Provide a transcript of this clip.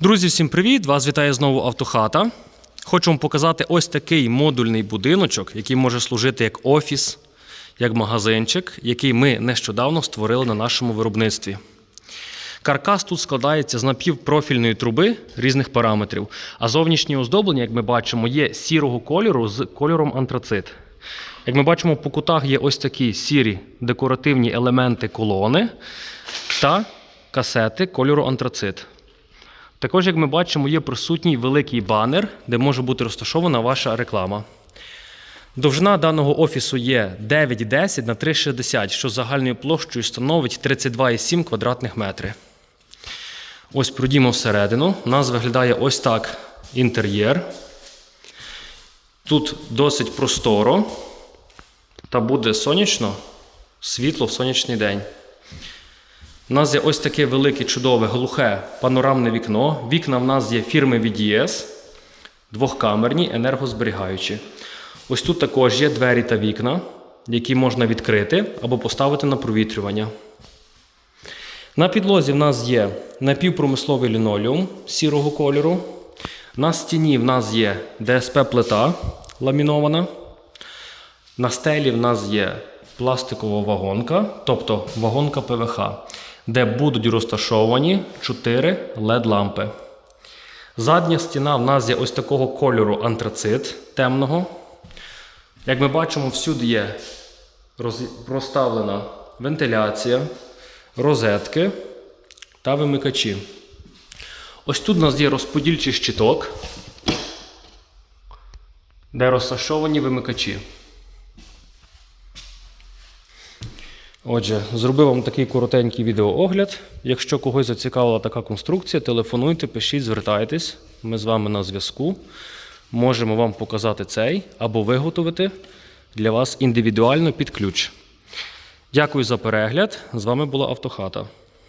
Друзі, всім привіт! Вас вітає знову Автохата. Хочу вам показати ось такий модульний будиночок, який може служити як офіс, як магазинчик, який ми нещодавно створили на нашому виробництві. Каркас тут складається з напівпрофільної труби різних параметрів, а зовнішнє оздоблення, як ми бачимо, є сірого кольору з кольором антрацит. Як ми бачимо, по кутах є ось такі сірі декоративні елементи колони та касети кольору антрацит. Також, як ми бачимо, є присутній великий банер, де може бути розташована ваша реклама. Довжина даного офісу є 9,10 на 3,60, що загальною площею становить 32,7 квадратних метри. Ось пройдімо всередину. У нас виглядає ось так інтер'єр. Тут досить просторо та буде сонячно, світло в сонячний день. У нас є ось таке велике, чудове, глухе панорамне вікно. Вікна в нас є фірми VDS, двохкамерні, енергозберігаючі. Ось тут також є двері та вікна, які можна відкрити або поставити на провітрювання. На підлозі в нас є напівпромисловий лінолеум сірого кольору. На стіні в нас є ДСП-плита ламінована. На стелі в нас є пластикова вагонка, тобто вагонка ПВХ, де будуть розташовані 4 LED-лампи. Задня стіна в нас є ось такого кольору антрацит темного. Як ми бачимо, всюди є роз- розставлена вентиляція, розетки та вимикачі. Ось тут у нас є розподільчий щиток, де розташовані вимикачі. Отже, зробив вам такий коротенький відеоогляд. Якщо когось зацікавила така конструкція, телефонуйте, пишіть, звертайтесь. Ми з вами на зв'язку. Можемо вам показати цей або виготовити для вас індивідуально під ключ. Дякую за перегляд. З вами була Автохата.